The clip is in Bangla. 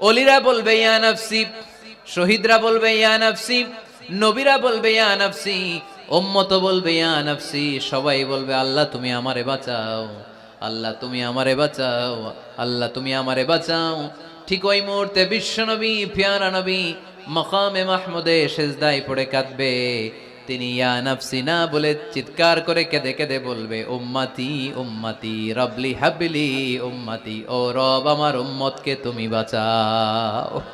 অলিরা বলবে, ইয়া নফসি। শহীদরা বলবে, ইয়া নফসি। নবীরা বলবে, ইয়া নফসি। উম্মত বলবে, ইয়া নফসি। সবাই বলবে, আল্লাহ তুমি আমারে বাঁচাও। আল্লাহ তুমি আমারে বাঁচাও। আল্লাহ তুমি আমারে বাঁচাও। ঠিক ওই মুহূর্তে বিশ্বনবী পিয়ারা নবী, মকামে মাহমুদে সেজদাই পড়ে কাঁদবে। তিনি, ইয়া বলে চিৎকার করে কেঁদে কেঁদে বলবে, উম্মাতি উম্মাতি রবলি হাবলি, উম্মাতি, ও রব আমার উম্মতকে তুমি বাঁচাও।